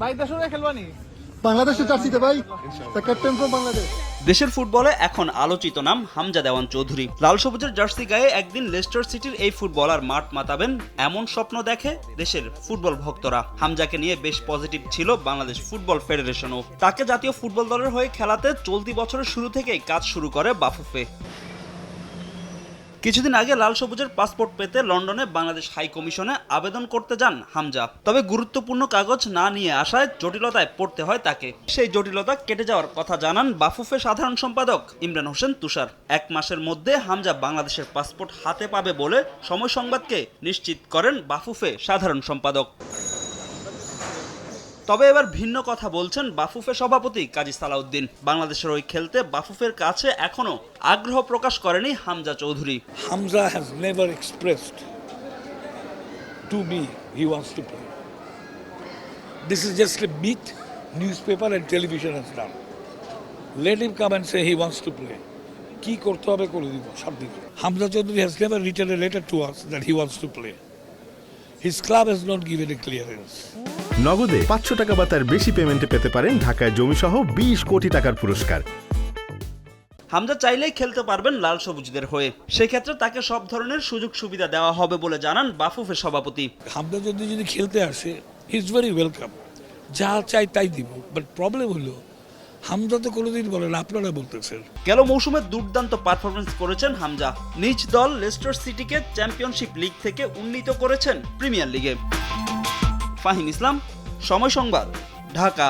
ভাই দেশে খেলবানি বাংলাদেশের জার্সিতে ভাই ক্যাপ্টেন ফ্রম বাংলাদেশ দেশের ফুটবলে এখন আলোচিত নাম হামজা দেওয়ান চৌধুরী। লাল সবুজের জার্সি গায়ে একদিন লেস্টার সিটির এই ফুটবলার মাঠ মাতাবেন এমন স্বপ্ন দেখে দেশের ফুটবল ভক্তরা। হামজাকে নিয়ে বেশ পজিটিভ ছিল বাংলাদেশ ফুটবল ফেডারেশনও। তাকে জাতীয় ফুটবল দলের হয়ে খেলাতে চলতি বছরের শুরু থেকেই কাজ শুরু করে বাফুফে। কিছুদিন আগে লাল সবুজের পাসপোর্ট পেতে লন্ডনে বাংলাদেশ হাই কমিশনে আবেদন করতে যান হামজা। তবে গুরুত্বপূর্ণ কাগজ না নিয়ে আসায় জটিলতায় পড়তে হয় তাকে। সেই জটিলতা কেটে যাওয়ার কথা জানান বাফুফে সাধারণ সম্পাদক ইমরান হোসেন তুষার। এক মাসের মধ্যে হামজা বাংলাদেশের পাসপোর্ট হাতে পাবে বলে সময় সংবাদকে নিশ্চিত করেন বাফুফে সাধারণ সম্পাদক। তবে এবার ভিন্ন কথা বলছেন বাফুফের সভাপতি কাজী সালাউদ্দিন। বাংলাদেশের ওই খেলতে বাফুফের কাছে এখনও আগ্রহ প্রকাশ করেনি Hamza Chowdhury. Hamza has never expressed to me he wants to play this is just a myth newspaper and television has done let him come and say he wants to play কি করতে হবে করে দিব, সব দিন Hamza Chowdhury has never return a letter to us that he wants to play his club has not given a clearance নগদে পাঁচশো টাকা বা তার বেশি পেমেন্টে পেতে পারেন ঢাকায় জমিসহ বিশ কোটি টাকার পুরস্কার। হামজা চাইলেই খেলতে পারবেন লাল সবুজদের হয়ে। সেক্ষেত্রে তাকে সব ধরনের সুযোগ সুবিধা দেওয়া হবে বলে জানান বাফুফের সভাপতি। হামজা যদি যদি খেলতে আসে ইজ ভেরি ওয়েলকাম যা চাই তাই দিব। বাট প্রবলেম হলো হামজা তো কোনোদিন বলেন আপনারা বলতেছেন। গেল মৌসুমে দুর্দান্ত পারফরমেন্স করেছেন হামজা। নিজ দল লেস্টার সিটিকে চ্যাম্পিয়নশিপ লিগ থেকে উন্নীত করেছেন প্রিমিয়ার লিগে ফাহিম ইসলাম সময় সংবাদ ঢাকা।